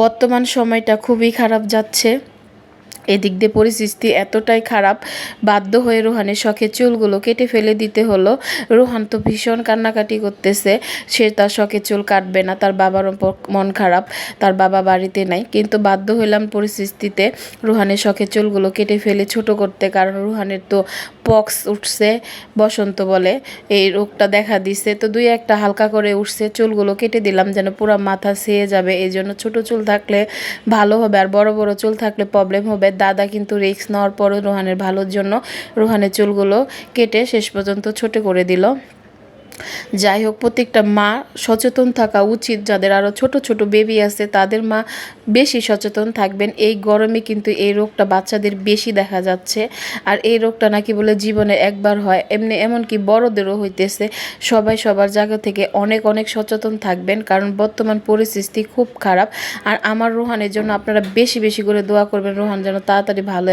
বর্তমান সময়টা খুবই খারাপ যাচ্ছে। এদিক দিয়ে পরিস্থিতি এতটাই খারাপ, বাধ্য হয়ে রোহানের শখের চুলগুলো কেটে ফেলে দিতে হলো। রোহান তো ভীষণ কান্নাকাটি করতেছে, সে তার শখের চুল কাটবে না, তার বাবার মন খারাপ, তার বাবা বাড়িতে নাই। কিন্তু বাধ্য হইলাম পরিস্থিতিতে রোহানের শখের চুলগুলো কেটে ফেলে ছোট করতে, কারণ রোহানের তো পক্স উঠছে, বসন্ত বলে। এই রোগটা দেখা দিছে। তো দুই একটা হালকা করে উঠছে, চুলগুলো কেটে দিলাম যেন পুরো মাথা সেয়ে যাবে। এই জন্য ছোটো চুল থাকলে ভালো হবে আর বড় বড় চুল থাকলে প্রবলেম হবে। দাদা কিন্তু রিক্স নেওয়ার পরও রোহানের ভালোর জন্য রোহানের চুলগুলো কেটে শেষ পর্যন্ত ছোটো করে দিল। যাই হোক, প্রত্যেকটা মা সচেতন থাকা উচিত। যাদের আরও ছোট ছোট বেবি আছে, তাদের মা বেশি সচেতন থাকবেন। এই গরমে কিন্তু এই রোগটা বাচ্চাদের বেশি দেখা যাচ্ছে। আর এই রোগটা নাকি বলে জীবনে একবার হয়। এমনি এমনকি বড়দেরও হইতেছে। সবাই সবার জায়গা থেকে অনেক অনেক সচেতন থাকবেন। কারণ বর্তমান পরিস্থিতি খুব খারাপ। আর আমার রোহানের জন্য আপনারা বেশি বেশি করে দোয়া করবেন। রোহান যেন তাড়াতাড়ি ভালো